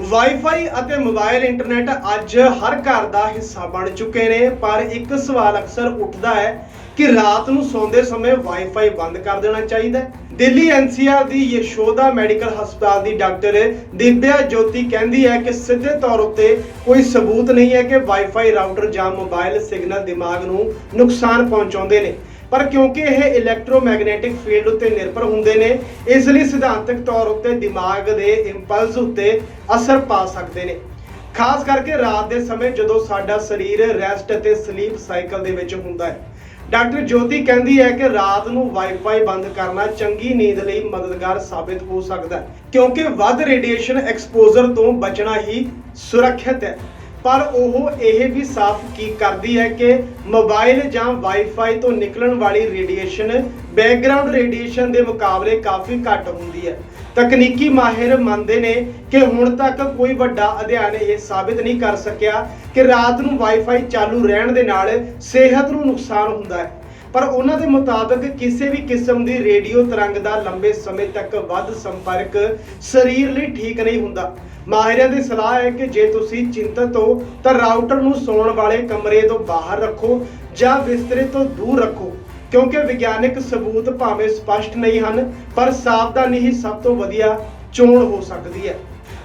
Wifi ਅਤੇ mobile internet ਅੱਜ ਹਰ ਘਰ ਦਾ ਹਿੱਸਾ ਬਣ ਚੁੱਕੇ ਨੇ, ਪਰ ਇੱਕ ਸਵਾਲ ਅਕਸਰ ਉੱਠਦਾ ਹੈ ਕਿ ਰਾਤ ਨੂੰ ਸੌਂਦੇ ਸਮੇਂ ਵਾਈਫਾਈ ਬੰਦ ਕਰ ਦੇਣਾ ਚਾਹੀਦਾ ਹੈ। ਦਿੱਲੀ ਐਨਸੀਆਰ ਦੀ ਯਸ਼ੋਦਾ ਮੈਡੀਕਲ ਹਸਪਤਾਲ ਦੀ ਡਾਕਟਰ ਦਿਵਿਆ ਜੋਤੀ ਕਹਿੰਦੀ ਹੈ ਕਿ ਸਿੱਧੇ ਤੌਰ ਉੱਤੇ ਕੋਈ ਸਬੂਤ ਨਹੀਂ ਹੈ ਕਿ ਵਾਈਫਾਈ ਰਾਊਟਰ ਜਾਂ ਮੋਬਾਈਲ ਸਿਗਨਲ ਦਿਮਾਗ ਨੂੰ ਨੁਕਸਾਨ ਪਹੁੰਚਾਉਂਦੇ ਨੇ। ਪਰ ਕਿਉਂਕਿ ਇਹ ਇਲੈਕਟ੍ਰੋਮੈਗਨੈਟਿਕ ਫੀਲਡ ਉੱਤੇ ਨਿਰਭਰ ਹੁੰਦੇ ਨੇ, ਇਸ ਲਈ ਸਿਧਾਂਤਕ ਤੌਰ ਉੱਤੇ ਦਿਮਾਗ ਦੇ ਇੰਪਲਸ ਉੱਤੇ ਅਸਰ ਪਾ ਸਕਦੇ ਨੇ। ਖਾਸ ਕਰਕੇ ਰਾਤ ਦੇ ਸਮੇਂ ਜਦੋਂ ਸਾਡਾ ਸਰੀਰ ਰੈਸਟ ਅਤੇ ਸਲੀਪ ਸਾਈਕਲ ਦੇ ਵਿੱਚ ਹੁੰਦਾ ਹੈ। ਡਾਕਟਰ ਜੋਤੀ ਕਹਿੰਦੀ ਹੈ ਕਿ ਰਾਤ ਨੂੰ ਵਾਈਫਾਈ ਬੰਦ ਕਰਨਾ ਚੰਗੀ ਨੀਂਦ ਲਈ ਮਦਦਗਾਰ ਸਾਬਿਤ ਹੋ ਸਕਦਾ ਹੈ, ਕਿਉਂਕਿ ਵੱਧ ਰੇਡੀਏਸ਼ਨ ਐਕਸਪੋਜ਼ਰ ਤੋਂ ਬਚਣਾ ਹੀ ਸੁਰੱਖਿਅਤ ਹੈ। ਪਰ ਉਹ ਇਹ ਵੀ ਸਾਫ਼ ਕੀ ਕਰਦੀ ਹੈ ਕਿ ਮੋਬਾਈਲ ਜਾਂ ਵਾਈਫਾਈ ਤੋਂ ਨਿਕਲਣ ਵਾਲੀ ਰੇਡੀਏਸ਼ਨ ਬੈਕਗ੍ਰਾਉਂਡ ਰੇਡੀਏਸ਼ਨ ਦੇ ਮੁਕਾਬਲੇ ਕਾਫੀ ਘੱਟ ਹੁੰਦੀ ਹੈ। ਤਕਨੀਕੀ ਮਾਹਿਰ ਮੰਨਦੇ ਨੇ ਕਿ ਹੁਣ ਤੱਕ ਕੋਈ ਵੱਡਾ ਅਧਿਐਨ ਇਹ ਸਾਬਿਤ ਨਹੀਂ ਕਰ ਸਕਿਆ ਕਿ ਰਾਤ ਨੂੰ ਵਾਈਫਾਈ ਚਾਲੂ ਰਹਿਣ ਦੇ ਨਾਲ ਸਿਹਤ ਨੂੰ ਨੁਕਸਾਨ ਹੁੰਦਾ ਹੈ। ਪਰ ਉਹਨਾਂ ਦੇ ਮੁਤਾਬਕ ਕਿਸੇ ਵੀ ਕਿਸਮ ਦੀ ਰੇਡੀਓ ਤਰੰਗ ਦਾ ਲੰਬੇ ਸਮੇਂ ਤੱਕ ਵੱਧ ਸੰਪਰਕ ਸਰੀਰ ਲਈ ਠੀਕ ਨਹੀਂ ਹੁੰਦਾ। ਮਾਹਿਰਾਂ ਦੀ ਸਲਾਹ ਹੈ ਕਿ ਜੇ ਤੁਸੀਂ ਚਿੰਤਤ ਹੋ ਤਾਂ ਰਾਊਟਰ ਨੂੰ ਸੌਣ ਵਾਲੇ ਕਮਰੇ ਤੋਂ ਬਾਹਰ ਰੱਖੋ ਜਾਂ ਬਿਸਤਰੇ ਤੋਂ ਦੂਰ ਰੱਖੋ। ਕਿਉਂਕਿ ਵਿਗਿਆਨਕ ਸਬੂਤ ਭਾਵੇਂ ਸਪਸ਼ਟ ਨਹੀਂ ਹਨ, ਪਰ ਸਾਵਧਾਨੀ ਹੀ ਸਭ ਤੋਂ ਵਧੀਆ ਚੋਣ ਹੋ ਸਕਦੀ ਹੈ।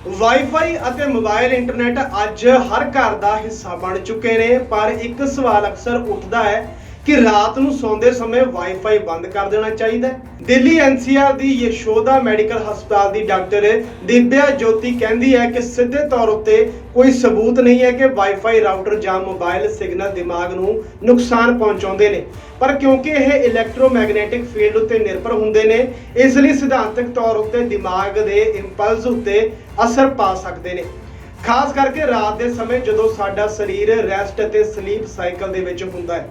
ਵਾਈਫਾਈ ਅਤੇ ਮੋਬਾਈਲ ਇੰਟਰਨੈਟ ਅੱਜ ਹਰ ਘਰ ਦਾ ਹਿੱਸਾ ਬਣ ਚੁੱਕੇ ਨੇ, ਪਰ ਇੱਕ ਸਵਾਲ ਅਕਸਰ ਉੱਠਦਾ ਹੈ ਕਿ ਰਾਤ ਨੂੰ ਸੌਂਦੇ ਸਮੇਂ ਵਾਈਫਾਈ ਬੰਦ ਕਰ ਦੇਣਾ ਚਾਹੀਦਾ ਹੈ। ਦਿੱਲੀ ਐਨਸੀਆਰ ਦੀ ਯਸ਼ੋਦਾ ਮੈਡੀਕਲ ਹਸਪਤਾਲ ਦੀ ਡਾਕਟਰ ਦਿਵਿਆ ਜੋਤੀ ਕਹਿੰਦੀ ਹੈ ਕਿ ਸਿੱਧੇ ਤੌਰ ਉੱਤੇ ਕੋਈ ਸਬੂਤ ਨਹੀਂ ਹੈ ਕਿ ਵਾਈਫਾਈ ਰਾਊਟਰ ਜਾਂ ਮੋਬਾਈਲ ਸਿਗਨਲ ਦਿਮਾਗ ਨੂੰ ਨੁਕਸਾਨ ਪਹੁੰਚਾਉਂਦੇ ਨੇ। ਪਰ ਕਿਉਂਕਿ ਇਹ ਇਲੈਕਟ੍ਰੋਮੈਗਨੈਟਿਕ ਫੀਲਡ ਉੱਤੇ ਨਿਰਭਰ ਹੁੰਦੇ ਨੇ, ਇਸ ਲਈ ਸਿਧਾਂਤਕ ਤੌਰ ਉੱਤੇ ਦਿਮਾਗ ਦੇ ਇੰਪਲਸ ਉੱਤੇ ਅਸਰ ਪਾ ਸਕਦੇ ਨੇ। ਖਾਸ ਕਰਕੇ ਰਾਤ ਦੇ ਸਮੇਂ ਜਦੋਂ ਸਾਡਾ ਸਰੀਰ ਰੈਸਟ ਅਤੇ ਸਲੀਪ ਸਾਈਕਲ ਦੇ ਵਿੱਚ ਹੁੰਦਾ ਹੈ।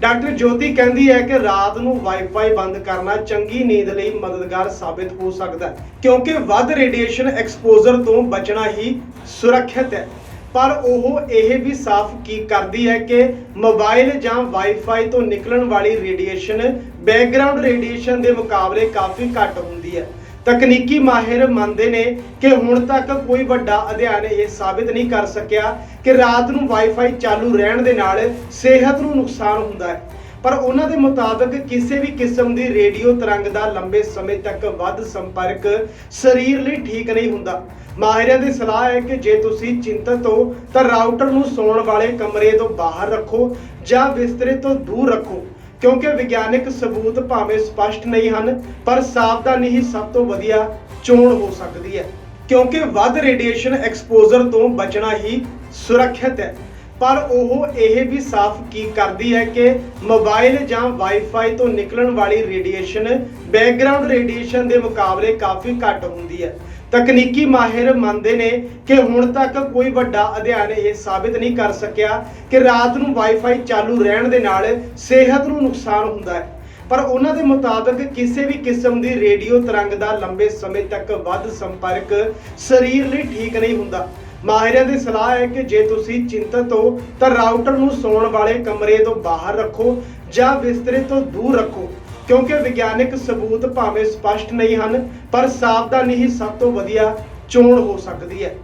ਡਾਕਟਰ ਜੋਤੀ ਕਹਿੰਦੀ ਹੈ ਕਿ ਰਾਤ ਨੂੰ ਵਾਈਫਾਈ ਬੰਦ ਕਰਨਾ ਚੰਗੀ ਨੀਂਦ ਲਈ ਮਦਦਗਾਰ ਸਾਬਿਤ ਹੋ ਸਕਦਾ ਹੈ, ਕਿਉਂਕਿ ਵੱਧ ਰੇਡੀਏਸ਼ਨ ਐਕਸਪੋਜ਼ਰ ਤੋਂ ਬਚਣਾ ਹੀ ਸੁਰੱਖਿਅਤ ਹੈ। ਪਰ ਉਹ ਇਹ ਵੀ ਸਾਫ਼ ਕੀ ਕਰਦੀ ਹੈ ਕਿ ਮੋਬਾਈਲ ਜਾਂ ਵਾਈਫਾਈ ਤੋਂ ਨਿਕਲਣ ਵਾਲੀ ਰੇਡੀਏਸ਼ਨ, ਬੈਕਗ੍ਰਾਉਂਡ ਰੇਡੀਏਸ਼ਨ ਦੇ ਮੁਕਾਬਲੇ ਕਾਫੀ ਘੱਟ ਹੁੰਦੀ ਹੈ। ਤਕਨੀਕੀ ਮਾਹਿਰ ਮੰਨਦੇ ਨੇ ਕਿ ਹੁਣ ਤੱਕ ਕੋਈ ਵੱਡਾ ਅਧਿਐਨ ਇਹ ਸਾਬਿਤ ਨਹੀਂ ਕਰ ਸਕਿਆ ਕਿ ਰਾਤ ਨੂੰ ਵਾਈਫਾਈ ਚਾਲੂ ਰਹਿਣ ਦੇ ਨਾਲ ਸਿਹਤ ਨੂੰ ਨੁਕਸਾਨ ਹੁੰਦਾ ਹੈ। ਪਰ ਉਹਨਾਂ ਦੇ ਮੁਤਾਬਕ ਕਿਸੇ ਵੀ ਕਿਸਮ ਦੀ ਰੇਡੀਓ ਤਰੰਗ ਦਾ ਲੰਬੇ ਸਮੇਂ ਤੱਕ ਵੱਧ ਸੰਪਰਕ ਸਰੀਰ ਲਈ ਠੀਕ ਨਹੀਂ ਹੁੰਦਾ। ਮਾਹਿਰਾਂ ਦੀ ਸਲਾਹ ਹੈ ਕਿ ਜੇ ਤੁਸੀਂ ਚਿੰਤਤ ਹੋ, ਤਾਂ ਰਾਊਟਰ ਨੂੰ ਸੌਣ ਵਾਲੇ ਕਮਰੇ ਤੋਂ ਬਾਹਰ ਰੱਖੋ ਜਾਂ ਬਿਸਤਰੇ ਤੋਂ ਦੂਰ ਰੱਖੋ। ਕਿਉਂਕਿ ਵਿਗਿਆਨਕ ਸਬੂਤ ਭਾਵੇਂ ਸਪਸ਼ਟ ਨਹੀਂ ਹਨ, ਪਰ ਸਾਵਧਾਨੀ ਹੀ ਸਭ ਤੋਂ ਵਧੀਆ ਚੋਣ ਹੋ ਸਕਦੀ ਹੈ। ਕਿਉਂਕਿ ਵੱਧ ਰੇਡੀਏਸ਼ਨ ਐਕਸਪੋਜ਼ਰ ਤੋਂ ਬਚਣਾ ਹੀ ਸੁਰੱਖਿਅਤ ਹੈ। ਪਰ ਉਹ ਇਹ ਵੀ ਸਾਫ਼ ਕੀ ਕਰਦੀ ਹੈ ਕਿ ਮੋਬਾਈਲ ਜਾਂ ਵਾਈਫਾਈ ਤੋਂ ਨਿਕਲਣ ਵਾਲੀ ਰੇਡੀਏਸ਼ਨ, ਬੈਕਗ੍ਰਾਉਂਡ ਰੇਡੀਏਸ਼ਨ ਦੇ ਮੁਕਾਬਲੇ ਕਾਫੀ ਘੱਟ ਹੁੰਦੀ ਹੈ। ਤਕਨੀਕੀ ਮਾਹਿਰ ਮੰਨਦੇ ਨੇ ਕਿ ਹੁਣ ਤੱਕ ਕੋਈ ਵੱਡਾ ਅਧਿਐਨ ਇਹ ਸਾਬਿਤ ਨਹੀਂ ਕਰ ਸਕਿਆ ਕਿ ਰਾਤ ਨੂੰ ਵਾਈਫਾਈ ਚਾਲੂ ਰਹਿਣ ਦੇ ਨਾਲ ਸਿਹਤ ਨੂੰ ਨੁਕਸਾਨ ਹੁੰਦਾ ਹੈ। ਪਰ ਉਹਨਾਂ ਦੇ ਮੁਤਾਬਕ ਕਿਸੇ ਵੀ ਕਿਸਮ ਦੀ ਰੇਡੀਓ ਤਰੰਗ ਦਾ ਲੰਬੇ ਸਮੇਂ ਤੱਕ ਵੱਧ ਸੰਪਰਕ ਸਰੀਰ ਲਈ ਠੀਕ ਨਹੀਂ ਹੁੰਦਾ। ਮਾਹਿਰਾਂ ਦੀ ਸਲਾਹ ਹੈ ਕਿ ਜੇ ਤੁਸੀਂ ਚਿੰਤਤ ਹੋ ਤਾਂ ਰਾਊਟਰ ਨੂੰ ਸੌਣ ਵਾਲੇ ਕਮਰੇ ਤੋਂ ਬਾਹਰ ਰੱਖੋ ਜਾਂ ਬਿਸਤਰੇ ਤੋਂ ਦੂਰ ਰੱਖੋ। ਕਿਉਂਕਿ ਵਿਗਿਆਨਕ ਸਬੂਤ ਭਾਵੇਂ ਸਪਸ਼ਟ ਨਹੀਂ ਹਨ, ਪਰ ਸਾਵਧਾਨੀ ਹੀ ਸਭ ਤੋਂ ਵਧੀਆ ਚੋਣ ਹੋ ਸਕਦੀ ਹੈ।